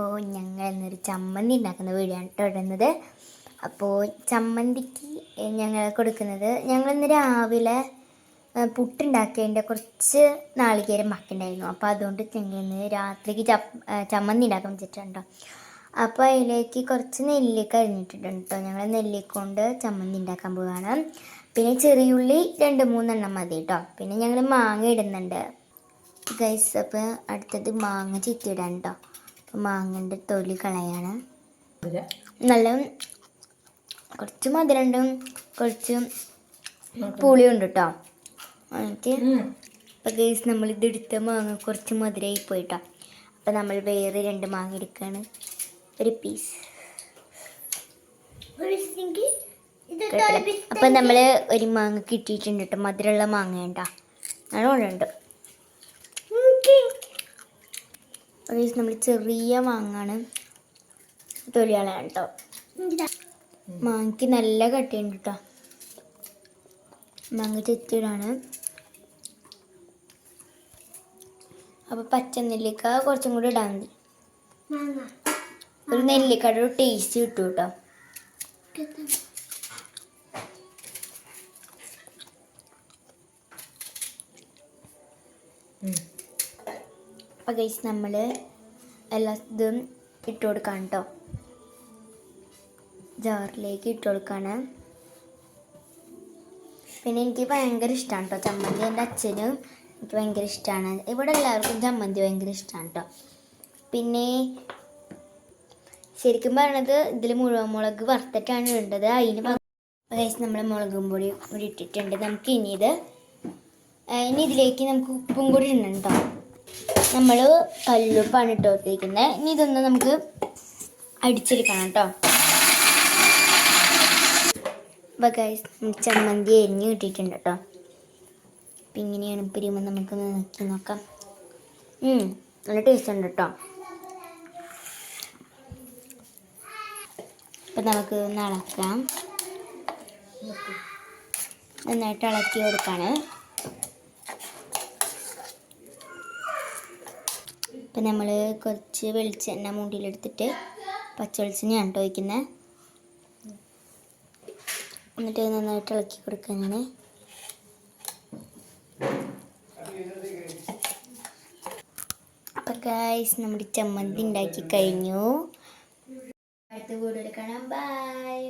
അപ്പോൾ ഞങ്ങൾ ഇന്നൊരു ചമ്മന്തി ഉണ്ടാക്കുന്ന കേട്ടോ ഇടുന്നത് അപ്പോൾ ചമ്മന്തിക്ക് ഞങ്ങൾ കൊടുക്കുന്നത് ഞങ്ങൾ ഇന്ന് രാവിലെ പുട്ടുണ്ടാക്കിയതിന്റെ കുറച്ച് നാളികേരം മക്കുണ്ടായിരുന്നു അപ്പോൾ അതുകൊണ്ട് ഞങ്ങൾ ഇന്ന് രാത്രിക്ക് ചമ്മന്തി ഉണ്ടാക്കാൻ വെച്ചിട്ടുണ്ടോ അപ്പോൾ അതിലേക്ക് കുറച്ച് നെല്ലിക്ക അരിഞ്ഞിട്ടുണ്ട് കേട്ടോ. ഞങ്ങൾ നെല്ലിക്ക കൊണ്ട് ചമ്മന്തി ഉണ്ടാക്കാൻ പോവുകയാണ് പിന്നെ ചെറിയുള്ളി രണ്ട് മൂന്നെണ്ണം മതി കേട്ടോ. പിന്നെ ഞങ്ങൾ മാങ്ങ ഇടുന്നുണ്ട്. ഗൈസ് അപ്പോൾ അടുത്തത് മാങ്ങ ചിത്തിയിടാൻ കേട്ടോ. മാങ്ങന്റെ തൊലി കളയാണ്. നല്ല കുറച്ച് മധുരണ്ടും കുറച്ച് പുളിയുണ്ട് കേട്ടോ എന്നിട്ട് അപ്പോൾ ഗൈസ് നമ്മൾ ഇത് എടുത്ത മാങ്ങ കുറച്ച് മധുരമായി പോയിട്ടോ. അപ്പോൾ നമ്മൾ വേറെ രണ്ട് മാങ്ങ എടുക്കുകയാണ് ഒരു പീസ് അപ്പം നമ്മൾ ഒരു മാങ്ങ കിട്ടിയിട്ടുണ്ട് കേട്ടോ. മധുരമുള്ള മാങ്ങ ഉണ്ടോ അതുകൊണ്ടുണ്ട് നമ്മൾ ചെറിയ മാങ്ങാണ്. തൊലിയാളാണ് കേട്ടോ മാങ്ങയ്ക്ക് നല്ല കട്ടിയുണ്ട് കേട്ടോ മാങ്ങ ചെത്തിയിടാണ് അപ്പോൾ പച്ച നെല്ലിക്ക കുറച്ചും കൂടി ഇടാൻ മതി. ഒരു നെല്ലിക്കയുടെ ഒരു ടേസ്റ്റ് കിട്ടും കേട്ടോ അപ്പോൾ ഗൈസ് നമ്മൾ എല്ലാ ഇതും ഇട്ട് കൊടുക്കാം കേട്ടോ ജാറിലേക്ക് ഇട്ട് കൊടുക്കാണ്. പിന്നെ എനിക്ക് ഭയങ്കര ഇഷ്ടമാണ് കേട്ടോ ചമ്മന്തി. എന്റെ അച്ഛനും എനിക്ക് ഭയങ്കര ഇഷ്ടമാണ് ഇവിടെ എല്ലാവർക്കും ചമ്മന്തി ഭയങ്കര ഇഷ്ടമാണ് കേട്ടോ പിന്നെ ശരിക്കും പറയണത് ഇതിൽ മുഴുവൻ മുളക് വറുത്തിട്ടാണ് ഇടേണ്ടത്. അതിന് പകരം നമ്മൾ മുളകും പൊടി കൂടി ഇട്ടിട്ടുണ്ട്. നമുക്ക് ഇനി ഇത് ഇനി ഇതിലേക്ക് നമുക്ക് ഉപ്പും കൂടി ഇടണം കേട്ടോ നമ്മൾ കല്ലുപ്പാണ് ഇട്ട് കൊടുത്തിരിക്കുന്നത് ഇനി ഇതൊന്ന് നമുക്ക് അടിച്ചെടുക്കണം കേട്ടോ അപ്പോൾ ചമ്മന്തി എരിഞ്ഞ് കിട്ടിയിട്ടുണ്ട് കേട്ടോ അപ്പം ഇങ്ങനെയാണ് പിരിയുമ്പോൾ നമുക്കൊന്ന് നോക്കി നോക്കാം. നല്ല ടേസ്റ്റ് ഉണ്ട് കേട്ടോ അപ്പം നമുക്ക് ഒന്ന് ഇളക്കാം നന്നായിട്ട് ഇളക്കി കൊടുക്കാണ്. ഇപ്പം നമ്മൾ കുറച്ച് വെളിച്ചെണ്ണ മുണ്ടിയിലെടുത്തിട്ട് പച്ച വെളിച്ചെണ്ണ കേട്ടോ ഒഴിക്കുന്നത് എന്നിട്ട് നന്നായിട്ട് ഇളക്കി കൊടുക്കാനാണ് അപ്പം ഗായ്സ് നമ്മുടെ ചമ്മന്തി ഉണ്ടാക്കി കഴിഞ്ഞു. അടുത്ത കൂടെ കാണാം. ബൈ